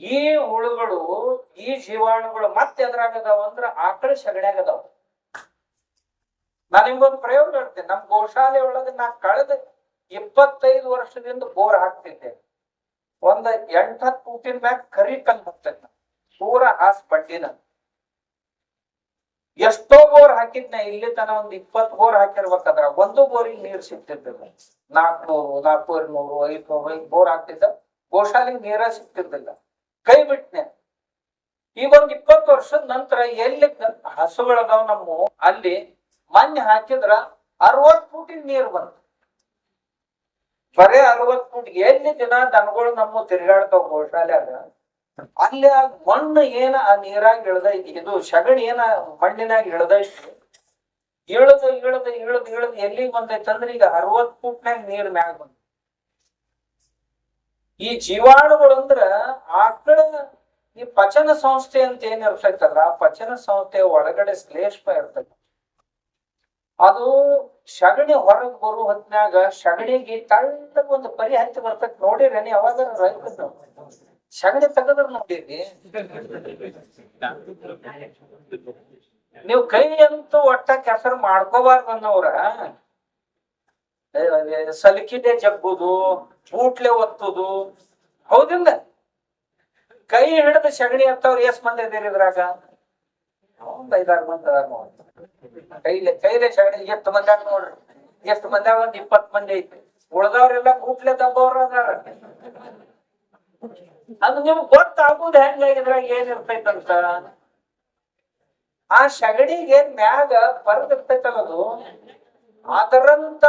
ಈ ಹುಳುಗಳು, ಈ ಜೀವಾಣುಗಳು ಮತ್ತೆ ಎದ್ರಾಗ ಅದಾವ ಅಂದ್ರ ಆಕಳ ಸಗಣ್ಯಾಗ ಅದಾವ ನಾನು ನಿಮ್ಗೊಂದು ಪ್ರಯೋಗ ಹೇಳ್ತೇನೆ ನಮ್ ಗೋಶಾಲೆ ಒಳಗೆ ನಾ ಕಳೆದ ಇಪ್ಪತ್ತೈದು ವರ್ಷದಿಂದ ಬೋರ್ ಹಾಕ್ತಿದ್ದೆ. ಒಂದ್ ಎಂಟ್ ಹತ್ತು ಫೂಟಿನ ಮ್ಯಾಗ ಕರಿ ಕಲ್ ಹಾಕ್ತೇನೆ ಪೂರ ಹಾಸ್ ಬಡ್ಡಿನ ಎಷ್ಟೋ ಬೋರ್ ಹಾಕಿದ್ನ ಇಲ್ಲಿ ತನ ಒಂದ್ ಇಪ್ಪತ್ ಬೋರ್ ಹಾಕಿರ್ಬೇಕಾದ್ರ ಒಂದು ಬೋರಿಗೆ ನೀರ್ ಸಿಗ್ತಿದ್ದಿಲ್ಲ ನಾಲ್ಕನೂರು ನಾಲ್ಕೂವರೆ ನೂರು ಐದ್ನೂರು ಹಿಂಗ್ ಬೋರ್ ಹಾಕ್ತಿದ್ದ ಗೋಶಾಲೆಗೆ ನೀರ ಸಿಗ್ತಿದ್ದಿಲ್ಲ ಕೈ ಬಿಟ್ನೆ. ಈ ಒಂದ್ ಇಪ್ಪತ್ತು ವರ್ಷದ ನಂತರ ಎಲ್ಲಿ ಹಸುಗಳದಾವ ನಮ್ಮ, ಅಲ್ಲಿ ಮಣ್ಣು ಹಾಕಿದ್ರ ಅರವತ್ ಫೂಟ್ ನೀರ್ ಬಂತು. ಬರೇ ಅರವತ್ ಫೂಟ್ ಎಲ್ಲಿ ದಿನ ದನಗಳು ನಮ್ಮ ತಿರುಗಾಡ್ತಾವ ಗೋಶಾಲ್ಯಾಗ. ಅಲ್ಲಿ ಮಣ್ಣು ಏನ ಆ ನೀರಾಗ ಇಳ್ದೈತಿ ಇದು ಸಗಣಿ ಏನ ಮಣ್ಣಿನಾಗ ಇಳ್ದೈತಿ ಇಳದು ಇಳದು ಇಳದು ಇಳದು ಎಲ್ಲಿಗೆ ಬಂದೈತೆ ಅಂದ್ರೆ ಈಗ ಅರವತ್ ಫುಟ್ನಾಗ ನೀರ್ ಮ್ಯಾಗ ಬಂದ. ಈ ಜೀವಾಣುಗಳು ಅಂದ್ರ ಆಕಳ ಈ ಪಚನ ಸಂಸ್ಥೆ ಅಂತ ಏನ್ ಇರ್ತೈತಲ್ಲ ಆ ಪಚನ ಸಂಸ್ಥೆ ಒಳಗಡೆ ಶ್ಲೇಷ್ಮ ಇರ್ತೈತಿ. ಅದು ಸಗಣಿ ಹೊರಗ್ ಬರೋ ಹೊತ್ತಿನಾಗ ಸಗಣಿಗೆ ತಳ್ಳಗ ಒಂದು ಪರಿ ಹತ್ತಿ ಬರ್ತೈತಿ. ನೋಡಿರಿ ನೀ ಅವಾಗ ಸಗಣಿ ತೆಗದ್ರ ನೋಡಿರಿ ನೀವು ಕೈ ಅಂತೂ ಒಟ್ಟ ಕೆಸರು ಮಾಡ್ಕೋಬಾರ್ದು ಅನ್ನೋರ ಸಲಿಕಿದೆ ಜಗ್ಗುದು, ಬೂಟ್ಲೆ ಒತ್ತುದು. ಹೌದಿಲ್ಲ? ಕೈ ಹಿಡಿದು ಸಗಣಿ ಅಂತವ್ರು ಎಷ್ಟ್ ಮಂದಿ ಇದೀರಿ ಇದ್ರಾಗ? ಐದಾರು ಮಂದಿ ಅದಾರ ಕೈಲೆ ಕೈಲೆ ಸಗಣಿ ಎಷ್ಟು ಮಂದಿ ಆಗ ನೋಡ್ರಿ. ಎಷ್ಟು ಮಂದಿ ಒಂದ್ ಇಪ್ಪತ್ ಮಂದಿ ಐತಿ. ಉಳ್ದವ್ರೆಲ್ಲ ಬೂಟ್ಲೆ ದಬ್ಬವ್ರ ಅದು ನಿಮ್ಗೆ ಗೊತ್ತಾಗುದು ಹೆಂಗಾಗಿದ್ರಾಗ ಇದ್ರಾಗ ಇರ್ತೈತಂತ ಆ ಸಗಣಿಗೆ ಮ್ಯಾಗ ಅದು ಅದರಂತ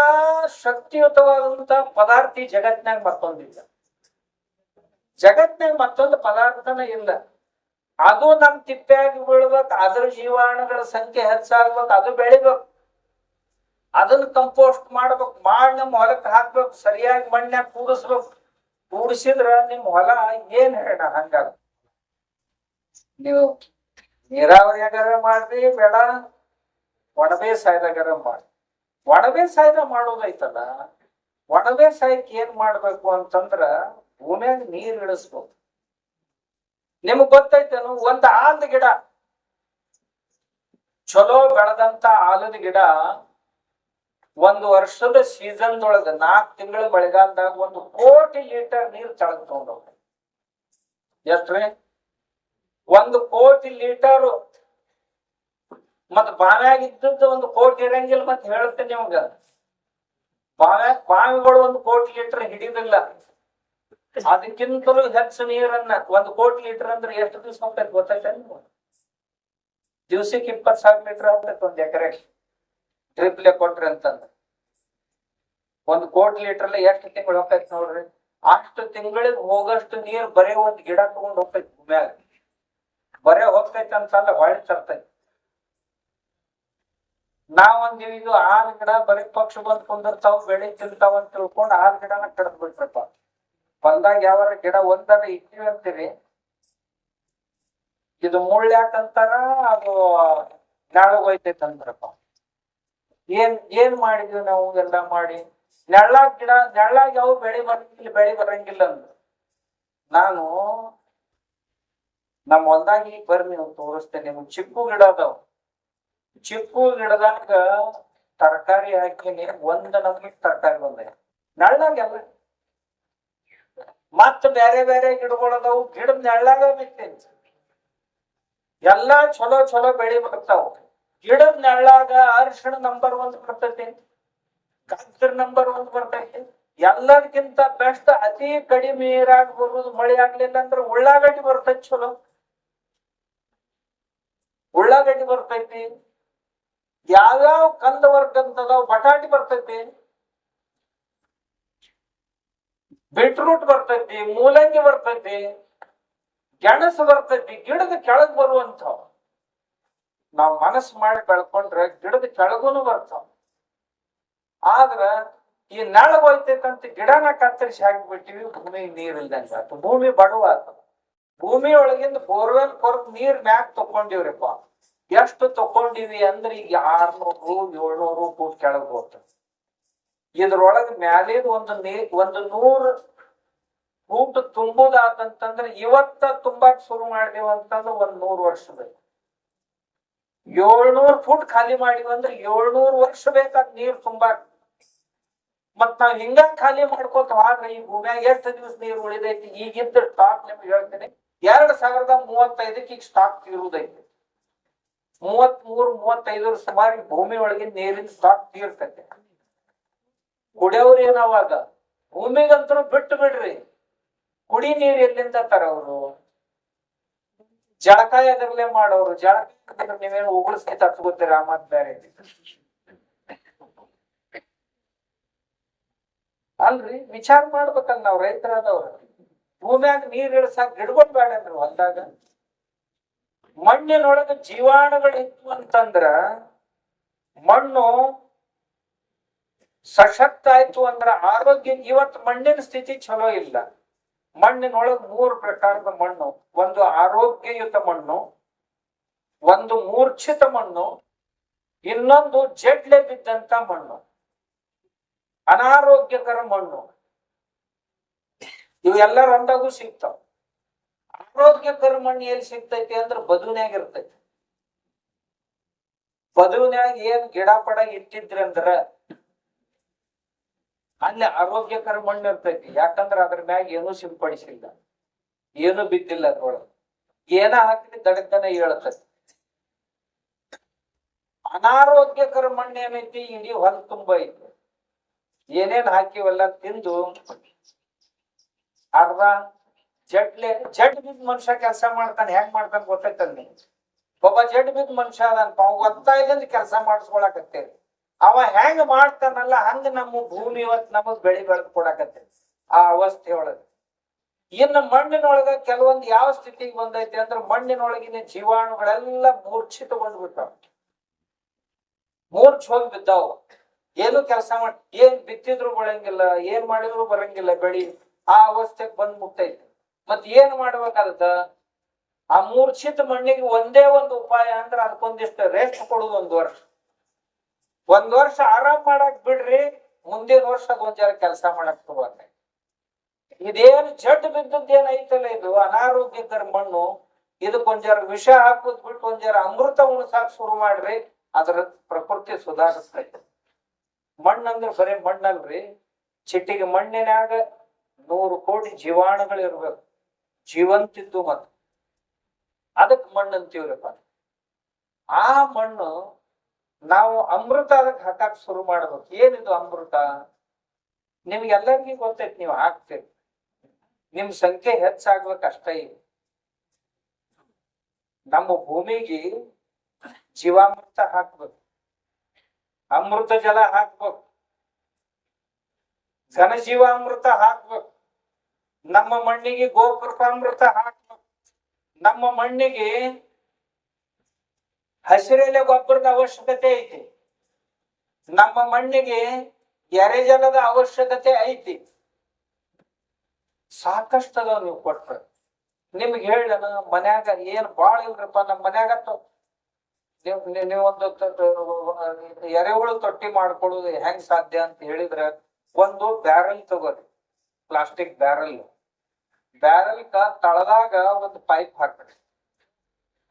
ಶಕ್ತಿಯುತವಾದಂತ ಪದಾರ್ಥ ಈ ಜಗತ್ನಾಗ ಮತ್ತೊಂದಿಲ್ಲ. ಜಗತ್ನಾಗ ಮತ್ತೊಂದು ಪದಾರ್ಥನ ಇಲ್ಲ. ಅದು ನಮ್ ತಿಪ್ಪ್ಯಾಗಿ ಬೀಳ್ಬೇಕು, ಅದ್ರ ಜೀವಾಣುಗಳ ಸಂಖ್ಯೆ ಹೆಚ್ಚಾಗ್ಬೇಕು, ಅದು ಬೆಳಿಬೇಕು. ಅದನ್ನ ಕಂಪೋಸ್ಟ್ ಮಾಡ್ಬೇಕು, ಮಾಡಿ ನಮ್ ಹೊಲಕ್ಕೆ ಹಾಕ್ಬೇಕು, ಸರಿಯಾಗಿ ಮಣ್ಣಾಗ ಕೂಡಿಸ್ಬೇಕು ಕೂಡಿಸಿದ್ರ ನಿಮ್ ಹೊಲ ಏನ್ ಹೇಳ ಹಂಗಾರ ನೀವು ನೀರಾವರಿಯಾಗಾರ ಮಾಡ್ರಿ ಬೇಡ ಒಣ ಬೇಸಾಯದಾಗಾರ ಮಾಡಿ. ಒಣಬೆ ಸಾಯ್ದ ಮಾಡೋದೈತಲ್ಲ ಒಣ ಬೇಸಾಯಕ್ಕೆ ಏನ್ ಮಾಡ್ಬೇಕು ಅಂತಂದ್ರ ಭೂಮ್ಯಾಗ ನೀರ್ ಇಳಿಸ್ಬೇಕು ನಿಮಗ್ ಗೊತ್ತೈತೇನು ಒಂದ್ ಆಲದ ಗಿಡ ಚಲೋ ಬೆಳೆದಂತ ಆಲದ ಗಿಡ ಒಂದು ವರ್ಷದ ಸೀಸನ್ ಒಳಗ ನಾಲ್ಕು ತಿಂಗಳ ಮಳೆಗಾಲದಾಗ ಒಂದು ಕೋಟಿ ಲೀಟರ್ ನೀರ್ ತಳಗ್ ತಗೊಂಡೋಗ ಎಷ್ಟ್ರಿ ಒಂದು ಕೋಟಿ ಲೀಟರ್. ಮತ್ ಬಾವ್ಯಾಗಿದ್ದದ್ದು ಒಂದು ಕೋಟಿ ಇರಂಗಿಲ್ಲ ಮತ್ ಹೇಳ್ತೇನೆ ನಿಮ್ಗ. ಬಾವ್ಯಾಗ ಬಾವಿಗಳು ಒಂದು ಕೋಟಿ ಲೀಟರ್ ಹಿಡಿದಿಲ್ಲ. ಅದಕ್ಕಿಂತಲೂ ಹೆಚ್ಚು ನೀರನ್ನ ಒಂದು ಕೋಟಿ ಲೀಟರ್ ಅಂದ್ರೆ ಎಷ್ಟು ದಿವಸ ಹೋಗ್ತೈತೆ ಗೊತ್ತೈತೆ ದಿವ್ಸಕ್ಕೆ ಇಪ್ಪತ್ ಸಾವಿರ ಲೀಟರ್ ಹೋಗ್ತೈತೆ ಒಂದ್ ಎಕರೆ. ಡ್ರಿಪ್ಲೆ ಕೊಟ್ರಿ ಅಂತಂದ್ರೆ ಒಂದು ಕೋಟಿ ಲೀಟರ್ ಎಷ್ಟು ತಿಂಗಳು ಹೋಗ್ತೈತಿ ನೋಡ್ರಿ? ಅಷ್ಟು ತಿಂಗಳಿಗೆ ಹೋಗಷ್ಟು ನೀರ್ ಬರೇ ಒಂದ್ ಗಿಡ ತಗೊಂಡ್ ಹೋಗ್ತೈತಿ ಭೂಮ್ಯಾಗ. ಬರೇ ಹೋಗ್ತೈತಿ ಅಂತಲ್ಲ ಹೊಳ್ಳಿ ತರ್ತೈತಿ ನಾವೊಂದ್ ಇದು ಆರ್ ಗಿಡ ಬರೀ ಪಕ್ಷ ಬಂದ್ ಕುಂದಿರ್ತಾವ, ಬೆಳಿ ತಿಂತಾವ ಅಂತ ತಿಳ್ಕೊಂಡ್ ಆರ್ ಗಿಡನ ಕಡ್ದ್ ಬಿಡ್ತಪ್ಪ ಹೊಲ್ದಾಗ ಯಾವಾರ ಗಿಡ ಒಂದರ ಇಟ್ಟಿವಿ ಅಂತೀರಿ? ಇದು ಮುಳ್ಳ ಯಾಕಂತಾರ ಅದು ನಾಳೆ ಹೋಯ್ತೈತೆ ಅಂದ್ರಪ್ಪ. ಏನ್ ಏನ್ ಮಾಡಿದ್ವಿ ನಾವು ಎಲ್ಲ ಮಾಡಿ? ನೆಳ್ಳಾಗ ಗಿಡ ನೆಳ್ಳಾಗ ಯಾವ ಬೆಳೆ ಬರಂಗಿಲ್ಲ ಬೆಳೆ ಬರಂಗಿಲ್ಲ ಅಂದ್ರು. ನಾನು ನಮ್ಮ ಹೊಲ್ದಾಗ ಈಗ ನೀವು ತೋರಿಸ್ತೇನೆ, ನಿಮ್ಗೆ ಚಿಕ್ಕು ಗಿಡ ಅದಾವ. ಚಿಕ್ಕು ಗಿಡದಾಗ ತರಕಾರಿ ಹಾಕಿನಿ, ಒಂದ್ ನಮ್ಗೆ ತರಕಾರಿ ಬಂದ ನೆಳ್ಳಾಗೆಲ್ಲ ಮತ್ತ ಬೇರೆ ಬೇರೆ ಗಿಡಗಳು ಅದಾವು ಗಿಡ ನೆಳ್ಳಾಗ ಬಿತ್ತೇನಿ. ಎಲ್ಲಾ ಚಲೋ ಚಲೋ ಬೆಳಿ ಬರ್ತಾವ. ಗಿಡದ ನೆಳ್ಳಾಗ ಅರಿಶಿಣ ನಂಬರ್ ಒಂದ್ ಬರ್ತೈತಿ ಕಾಂಕ್ರ ನಂಬರ್ ಒಂದ್ ಬರ್ತೈತಿ. ಎಲ್ಲದಕ್ಕಿಂತ ಬೆಸ್ಟ್ ಅತಿ ಕಡಿಮೆ ನೀರಾಗ ಬರುದು ಮಳೆ ಆಗ್ಲಿಲ್ಲ ಅಂದ್ರೆ ಉಳ್ಳಾಗಡ್ಡಿ ಬರ್ತೈತಿ ಚಲೋ. ಉಳ್ಳಾಗಡ್ಡಿ ಬರ್ತೈತಿ, ಯಾವ್ಯಾವ ಕಂದ ವರ್ಗಂತದಾವ್ ಬಟಾಟಿ ಬರ್ತೈತಿ ಬೀಟ್ರೂಟ್ ಬರ್ತೈತಿ, ಮೂಲಂಗಿ ಬರ್ತೈತಿ, ಗೆಣಸು ಬರ್ತೈತಿ, ಗಿಡದ ಕೆಳಗ್ ಬರುವಂಥವ್. ನಾವ್ ಮನಸ್ಸು ಮಾಡಿ ಬೆಳ್ಕೊಂಡ್ರೆ ಗಿಡದ ಕೆಳಗೂನು ಬರ್ತಾವ. ಆದ್ರ ಈ ಹೋಯ್ತೈತಂತ ಗಿಡನ ಕತ್ತರಿಸಿ ಹಾಕಿಬಿಟ್ಟಿವಿ ಭೂಮಿಗೆ ನೀರ್ ಇಲ್ದಂಗ. ಭೂಮಿ ಬಡವ ಭೂಮಿ ಒಳಗಿಂದ ಬೋರ್ವೆಲ್ ಕೊರತ್ ನೀರ್ ಮ್ಯಾಕ್ ತಕೊಂಡಿವ್ರಿಪ್ಪ ಎಷ್ಟು ತಕೊಂಡಿವಿ ಅಂದ್ರೆ ಈಗ ಆರ್ನೂರು, ಏಳ್ನೂರು ಫೂಟ್ ಕೆಳಗ್ ಹೋಗ್ತ ಇದ್ರೊಳಗ ಮ್ಯಾಲಿದ ಒಂದು ನೀರ್ ಒಂದು ನೂರ್ ಫೂಟ್ ತುಂಬುದಾದಂತಂದ್ರೆ ಇವತ್ತ ತುಂಬಾಕ್ ಶುರು ಮಾಡಿದೇವಂತಂದ್ರೆ ಒಂದ್ ನೂರ್ ವರ್ಷ ಬೇಕು. ಏಳ್ನೂರ್ ಫುಟ್ ಖಾಲಿ ಮಾಡಿವ ಅಂದ್ರೆ ಏಳ್ನೂರ್ ವರ್ಷ ಬೇಕಾದ್ ನೀರ್ ತುಂಬಾಕ್ ಮತ್ ನಾವ್ ಹಿಂಗ ಖಾಲಿ ಮಾಡ್ಕೋತ ಈ ಭೂಮ್ಯಾಗ ಎಷ್ಟು ದಿವಸ ನೀರ್ ಉಳಿದೈತಿ? ಈಗಿದ್ದ ಸ್ಟಾಕ್ ನಿಮ್ಗೆ ಹೇಳ್ತೇನೆ. ಎರಡ್ ಸಾವಿರದ ಮೂವತ್ತೈದಕ್ಕೆ ಈಗ ಸ್ಟಾಕ್ ತೀರುದೈತಿ. ಮೂವತ್ ಮೂರ್ ಮೂವತ್ತೈದರ ಸುಮಾರು ಭೂಮಿ ಒಳಗಿನ ನೀರಿನ ಸ್ಟಾಕ್ ತೀರ್ತೈತೆ. ಕುಡಿಯೋರು ಏನವಾಗ ಭೂಮಿಗಂತೂ ಬಿಟ್ಟು ಬಿಡ್ರಿ ಕುಡಿ ನೀರ್ ಎಲ್ಲಿಂದ ತರವ್ರು ಜಳಕ ಎದರ್ಲೆ ಮಾಡೋರು. ಜಳಕ ನೀವೇನು ಉಗುಳಿಸ್ಕಿ ತಟ್ಕೋತೀರ ಮತ್ ಬೇರೆ. ಅಲ್ರಿ, ವಿಚಾರ ಮಾಡ್ಬೇಕಲ್ಲ ನಾವ್ ರೈತರಾದವ್ರ. ಭೂಮ್ಯಾಗ ನೀರ್ ಇಳಿಸಾಕ ಬೇಡ ಅಂದ್ರ ಹೊಲ್ದಾಗ. ಮಣ್ಣಿನೊಳಗ ಜೀವಾಣುಗಳು ಇತ್ತು ಅಂತಂದ್ರ ಮಣ್ಣು ಸಶಕ್ತ ಆಯ್ತು ಅಂದ್ರ ಆರೋಗ್ಯ ಇವತ್ತು ಮಣ್ಣಿನ ಸ್ಥಿತಿ ಚಲೋ ಇಲ್ಲ. ಮಣ್ಣಿನೊಳಗ ಮೂರು ಪ್ರಕಾರದ ಮಣ್ಣು. ಒಂದು ಆರೋಗ್ಯಯುತ ಮಣ್ಣು, ಒಂದು ಮೂರ್ಛಿತ ಮಣ್ಣು, ಇನ್ನೊಂದು ಜಡ್ಲೆ ಬಿದ್ದಂತ ಮಣ್ಣು. ಅನಾರೋಗ್ಯಕರ ಮಣ್ಣು. ಇವೆಲ್ಲ ರಂದಾಗೂ ಸಿಗ್ತಾವ. ಆರೋಗ್ಯಕರ ಮಣ್ಣು ಎಲ್ಲಿ ಸಿಗ್ತೈತಿ ಅಂದ್ರ ಬದುನ್ಯಾಗ ಇರ್ತೈತಿ. ಬದುನ್ಯಾಗ ಏನ್ ಗಿಡ ಪಡ ಇಟ್ಟಿದ್ರಿ ಅಂದ್ರ ಅಲ್ಲಿ ಆರೋಗ್ಯಕರ ಮಣ್ಣು ಇರ್ತೈತಿ. ಯಾಕಂದ್ರ ಅದ್ರ ಮ್ಯಾಗ ಏನು ಸಿಂಪಡಿಸಿಲ್ಲ. ಏನು ಬಿದ್ದಿಲ್ಲ ಅದ್ರೊಳಗೆ ಏನ ಹಾಕಿ ದಡಕ್ಕನ ಹೇಳ್ತೈತಿ. ಅನಾರೋಗ್ಯಕರ ಮಣ್ಣು ಏನೈತಿ? ಇಡೀ ಹೊಲ ತುಂಬ ಐತಿ. ಏನೇನ್ ಹಾಕಿವಲ್ಲ ತಿಂದು ಅರ್ಧ ಜಡ್ಲೆ, ಜಡ್ ಬಿದ್ದ ಮನುಷ್ಯ ಕೆಲಸ ಮಾಡ್ತಾನೆ. ಹೆಂಗ್ ಮಾಡ್ತಾನೆ ಗೊತ್ತೈತಲ್ ಒಬ್ಬ ಜಡ್ ಬಿದ್ದ ಮನುಷ್ಯ ಅದನ್ ಅವ ಗೊತ್ತಾಯ್ದಿಂದ ಕೆಲಸ ಮಾಡಿಸ್ಕೊಳಕತ್ತೇವಿ ಅವ ಹೆಂಗ್ ಮಾಡ್ತಾನಲ್ಲ ಹಂಗ ನಮ್ಮ ಭೂಮಿ ಇವತ್ ನಮಗ್ ಬೆಳಿ ಬೆಳೆದ್ ಕೊಡಕತ್ತೆ ಆ ಅವಸ್ಥೆ ಒಳಗ. ಇನ್ನು ಮಣ್ಣಿನೊಳಗ ಕೆಲವೊಂದು ಯಾವ ಸ್ಥಿತಿಗೆ ಬಂದೈತಿ ಅಂದ್ರ ಮಣ್ಣಿನೊಳಗಿನ ಜೀವಾಣುಗಳೆಲ್ಲ ಮೂರ್ಛಿತ ಬಂದ್ಬಿಟ್ಟಾವ ಮೂರ್ಛ ಹೋಗಿ ಬಿದ್ದಾವ. ಏನು ಕೆಲಸ ಮಾಡಿ, ಏನ್ ಬಿತ್ತಿದ್ರು ಬರಂಗಿಲ್ಲ ಏನ್ ಮಾಡಿದ್ರು ಬರಂಗಿಲ್ಲ ಬೆಳಿ ಆ ಅವಸ್ಥೆಗೆ ಬಂದ್ ಮುಟ್ಟೈತಿ ಮತ್ ಏನ್ ಮಾಡ್ಬೇಕಾಗತ್ತ ಆ ಮೂರ್ಛಿತ ಮಣ್ಣಿಗೆ ಒಂದೇ ಒಂದು ಉಪಾಯ ಅಂದ್ರೆ ಅದಕ್ಕೊಂದಿಷ್ಟು ರೆಸ್ಟ್ ಕೊಡುದು ಒಂದ್ ವರ್ಷ. ಒಂದ್ ವರ್ಷ ಆರಾಮ್ ಮಾಡಕ್ ಬಿಡ್ರಿ, ಮುಂದಿನ ವರ್ಷ ಗೊಂಜಾರ ಜರ ಕೆಲಸ ಮಾಡಕ್ ತಗೋತ ಇದೇನು ಜಡ್ ಬಿದ್ದದ್ ಏನೈತಲ್ಲ ಇದು? ಅನಾರೋಗ್ಯಕರ ಮಣ್ಣು ಇದಕ್ ಒಂಜಾರ ಜರ ವಿಷ ಹಾಕುದ್ ಬಿಟ್ಟು ಒಂಜಾರ ಜರ ಅಮೃತ ಉಣಸಾಕ್ ಶುರು ಮಾಡ್ರಿ, ಅದ್ರ ಪ್ರಕೃತಿ ಸುಧಾರಿಸ್ತೈತೆ ಮಣ್ಣಂದ್ರೆ ಬರೀ ಮಣ್ಣಲ್ರಿ. ಚಿಟ್ಟಿಗೆ ಮಣ್ಣಿನಾಗ ನೂರು ಕೋಟಿ ಜೀವಾಣುಗಳು ಇರ್ಬೇಕು. ಜೀವಂತಿದ್ದು ಮತ್ತೆ. ಅದಕ್ ಮಣ್ಣು ಅಂತೀವ್ರಪ್ಪ ಆ ಮಣ್ಣು ನಾವು ಅಮೃತ ಅದಕ್ಕೆ ಹಾಕಕ್ ಶುರು ಮಾಡ್ಬೇಕು ಏನಿದು ಅಮೃತ? ನಿಮ್ಗೆಲ್ಲರಿಗೂ ಗೊತ್ತೈತಿ, ನೀವು ಹಾಕ್ತೀರಿ. ನಿಮ್ ಸಂಖ್ಯೆ ಹೆಚ್ಚಾಗ್ಬೇಕು ಅಷ್ಟೇ. ಇದೆ ನಮ್ಮ ಭೂಮಿಗೆ ಜೀವಾಮೃತ ಹಾಕ್ಬೇಕು. ಅಮೃತ ಜಲ ಹಾಕ್ಬೇಕು. ಘನಜೀವಾಮೃತ ಹಾಕ್ಬೇಕು. ನಮ್ಮ ಮಣ್ಣಿಗೆ ಗೋಕೃಪಾಮೃತ ಹಾಕ್ಬೇಕು. ನಮ್ಮ ಮಣ್ಣಿಗೆ ಹಸಿರೆಲೆ ಗೊಬ್ಬರದ ಅವಶ್ಯಕತೆ ಐತಿ. ನಮ್ಮ ಮಣ್ಣಿಗೆ ಎರೆಜಲದ ಅವಶ್ಯಕತೆ ಐತಿ. ಸಾಕಷ್ಟು ನೀವು ಕೊಟ್ರ. ನಿಮ್ಗೆ ಹೇಳಣ ಮನ್ಯಾಗ ಏನ್ ಬಾಳ ಇಲ್ರಪ್ಪ ನಮ್ಮ ಮನ್ಯಾಗ ನೀವೊಂದು ಎರೆಹುಳು ತೊಟ್ಟಿ ಮಾಡ್ಕೊಳ್ಳೋದು ಹೆಂಗ್ ಸಾಧ್ಯ ಅಂತ ಹೇಳಿದ್ರ ಒಂದು ಬ್ಯಾರಲ್ ತಗೋರಿ, ಪ್ಲಾಸ್ಟಿಕ್ ಬ್ಯಾರಲ್. ಬ್ಯಾರಲ್ ತಳದಾಗ ಒಂದು ಪೈಪ್ ಹಾಕ್ರಿ.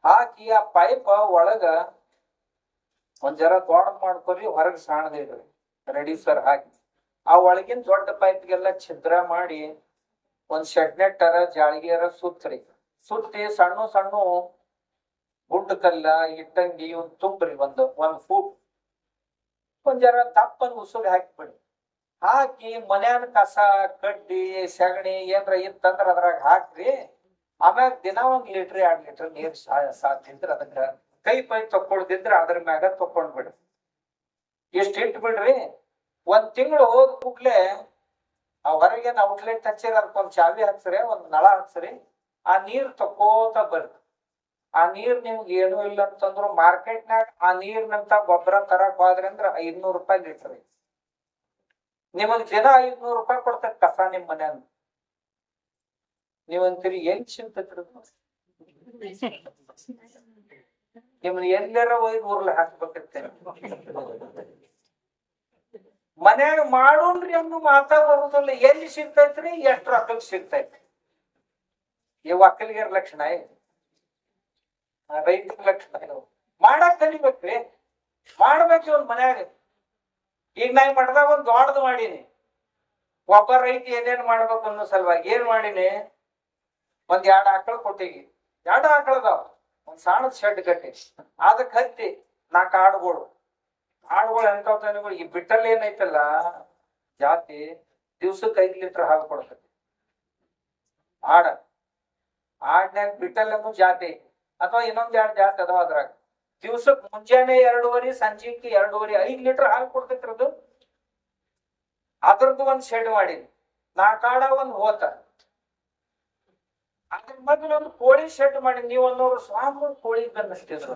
ಹಾಕಿ ಆ ಪೈಪ್ ಒಳಗ ಒಂದ್ ಜರ ತೋಡ್ ಮಾಡ್ಕೊರಿ, ಹೊರಗ್ ಸಾಣದಿಡ್ರಿ ರೆಡಿ ಸರ್ ಹಾಕಿ. ಆ ಒಳಗಿನ ದೊಡ್ಡ ಪೈಪ್ಗೆಲ್ಲ ಛಿದ್ರ ಮಾಡಿ ಒಂದ್ ಶೆಡ್ನೆಟ್ಟರ ಜಾಳಿಗೆಯರ ಸುತ್ತರಿ ಸುತ್ತಿ ಸಣ್ಣ ಸಣ್ಣ ಗುಡ್ಡ ಕಲ್ಲ, ಇಟ್ಟಂಗಿ, ಒಂದ್ ತುಂಬ್ರಿ ಒಂದು, ಒಂದ್ ಫೂಟ್. ಒಂದ್ ಜರ ತಪ್ಪನ್ ಹಾಕಿ ಹಾಕಿಬಿಡಿ. ಹಾಕಿ ಮನ್ಯಾನ ಕಸ, ಕಡ್ಡಿ, ಸಗಣಿ ಏನ್ರ ಇತ್ತಂದ್ರ ಅದ್ರಾಗ ಹಾಕ್ರಿ. ಆಮ್ಯಾಗ ದಿನ ಒಂದ್ ಲೀಟರ್ ಎರಡ್ ಲೀಟರ್ ನೀರ್ ಸಾಧ್ಯಂದ್ರ ಅದಕ್ಕ ಕೈ ಪೈ ತಕ್ಕೊಳ್ದಿದ್ರ ಅದ್ರ ಮ್ಯಾಗ ತಕೊಂಡ್ಬಿಡ್ರಿ ಇಷ್ಟ ಬಿಡ್ರಿ ಒಂದ್ ತಿಂಗಳು ಹೋದ ಕೂಡ್ಲೆ ಆ ಹೊರಗೇನ್ ಔಟ್ಲೆಟ್ ಹಚ್ಚಿರ ಅದಕ್ಕೊಂದ್ ಚಾವಿ ಹಚ್ಚ್ರಿ, ಒಂದ್ ನಳ ಹಚ್ಚ್ರಿ, ಆ ನೀರ್ ತಕ್ಕೋತ ಬರ್ರಿ. ಆ ನೀರ್ ನಿಮ್ಗೆ ಏನೂ ಇಲ್ಲ ಅಂತಂದ್ರು ಮಾರ್ಕೆಟ್ನಾಗ ಆ ನೀರ್ನಂತ ಗೊಬ್ಬರ ತರಕ್ ಹೋದ್ರಿ ಅಂದ್ರ ಐದ್ನೂರ್ ರೂಪಾಯಿ ಲೀಟರ್ ನಿಮಗ್ ದಿನ ಐದ್ನೂರ್ ರೂಪಾಯಿ ಕೊಡ್ತೈತಿ ಕಸ ನಿಮ್ ಮನ್ಯಾಗ. ನೀವಂತೀರಿ ಎಲ್ ಚಿಂತತ್ರಿ ನಿಮ್ನ ಎಲ್ಲಾರ ಒಯ್ದು ಊರ್ಲ ಹಾಕ್ಬೇಕತ್ತೆ ಮನ್ಯಾಗ ಮಾಡೋಣ್ರಿ ಅನ್ನೋ ಮಾತಾ ಬರುದಿಲ್ಲ. ಎಲ್ಲಿ ಸಿಗ್ತೈತ್ರಿ? ಎಷ್ಟು ರೊಕ್ಕ ಸಿಗ್ತೈತಿ ಈ ಒಕ್ಕಲಿಗರ ಲಕ್ಷಣ ರೈತರ ಲಕ್ಷಣ ಮಾಡಕ್ ಕಲಿಬೇಕ್ರಿ. ಮಾಡ್ಬೇಕು ಒಂದ್ ಮನ್ಯಾಗ. ಈಗ ನಾ ಮಠದಾಗ ಒಂದ್ ದೊಡ್ಡದು ಮಾಡೀನಿ. ಒಬ್ಬ ರೈತ ಏನೇನ್ ಮಾಡ್ಬೇಕು ಅನ್ನೋ ಸಲುವಾಗಿ ಏನ್ ಮಾಡೀನಿ? ಒಂದ್ ಎರಡ್ ಆಕಳ ಕೊಟ್ಟಿಗಿ. ಎರಡು ಆಕಳದಾವ ಒಂದ್ ಸಣ್ಣ ಶೆಡ್ ಕಟ್ಟಿ ಅದಕ್ಕೆ ಹತ್ತಿ ನಾಲ್ಕು ಆಡುಗಳು. ಆಡುಗಳು ಎಂತಾವ್ ಈ ಬಿಟ್ಟಲ್ಲಿ ಏನೈತಲ್ಲ? ಜಾತಿ ದಿವ್ಸಕ್ಕೆ ಐದ್ ಲೀಟರ್ ಹಾಲು ಕೊಡ್ತೈತಿ ಆಡ. ಆಡ್ನ್ಯಾಗ ಬಿಟ್ಟಲ್ ಜಾತಿ. ಅಥವಾ ಇನ್ನೊಂದ್ ಎರಡು ಜಾತಿ ಅದಾವ ಅದ್ರಾಗ. ದಿವ್ಸಕ್ ಮುಂಜಾನೆ ಎರಡೂವರೆ ಸಂಜೆಕ್ಕೆ ಎರಡೂವರೆ ಐದ್ ಲೀಟರ್ ಹಾಲು ಕೊಡ್ತೈತ್ರಿ ಅದು? ಅದ್ರದ್ದು ಒಂದ್ ಶೆಡ್ ಮಾಡಿ ನಾಕಾಡ ಒಂದ್ ಹೋತ. ಅದ್ರ ಮೊದಲು ಒಂದು ಕೋಳಿ ಶೆಡ್ ಮಾಡಿ, ನೀವು ಅನ್ನೋರು ಸ್ವಾಮಿ ಕೋಳಿ ಬೆನ್ನಷ್ಟಿದ್ರು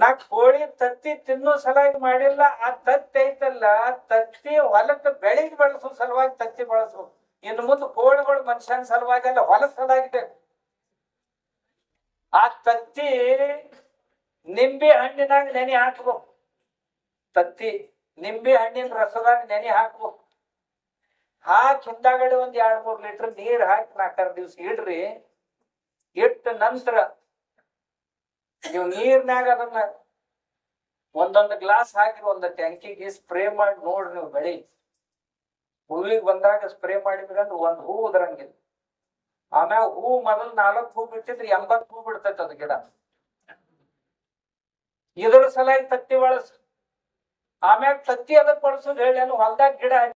ನಾ ಕೋಳಿ ತತ್ತಿ ತಿನ್ನೋ ಸಲಾಗಿ ಮಾಡಿಲ್ಲ, ಆ ತತ್ತಿ ಐತಲ್ಲ ತತ್ತಿ ಹೊಲಕ್ಕೆ ಬೆಳಿಗ್ಗೆ ಬಳಸೋ ಸಲುವಾಗಿ ತತ್ತಿ ಬಳಸು. ಇನ್ನು ಮುಂದೆ ಕೋಳಿಗಳು ಮನುಷ್ಯನ ಸಲುವಾಗಿ ಅಲ್ಲ, ಹೊಲ ಸಲುವಾಗಿದೆ. ಆ ತತ್ತಿ ನಿಂಬೆ ಹಣ್ಣಿನಾಗ ನೆನೆ ಹಾಕ್ಬೇಕು. ತತ್ತಿ ನಿಂಬೆ ಹಣ್ಣಿನ ರಸದಾಗ ನೆನೆ ಹಾಕ್ಬೇಕು. ಹಾಕಿ ಹಿಂದಾಗಡೆ ಒಂದ್ ಎರಡ್, ಮೂರ್ ಲೀಟರ್ ನೀರ್ ಹಾಕಿ ನಾಲ್ಕಾರು ದಿವ್ಸ ಇಡ್ರಿ. ಇಟ್ಟ ನಂತರ ನೀವು ನೀರ್ನಾಗ ಅದನ್ನ ಒಂದೊಂದು ಗ್ಲಾಸ್ ಹಾಕಿ ಒಂದು ಟ್ಯಾಂಕಿಗೆ ಸ್ಪ್ರೇ ಮಾಡಿ ನೋಡ್ರಿ ನೀವು ಬೆಳಿ. ಹೂವಿಗೆ ಬಂದಾಗ ಸ್ಪ್ರೇ ಮಾಡಿದ್ರಂದ್ರೆ ಒಂದ್ ಹೂ ಉದರಂಗಿಲ್ಲ. ಆಮ್ಯಾಗ ಹೂ ಮೊದಲ್ ನಾಲ್ಕು ಹೂ ಬಿಟ್ಟಿದ್ರೆ ಎಂಬತ್ ಹೂ ಬಿಡ್ತೈತೆ ಅದು ಗಿಡ. ಇದ್ರ ಸಲ ತತ್ತಿ ಬಳಸ್ ಆಮ್ಯಾಗ ತತ್ತಿ ಅದಕ್ಕೆ ಬಳಸೋದು ಹೇಳಿ ಹೊಲ್ದಾಗ ಗಿಡ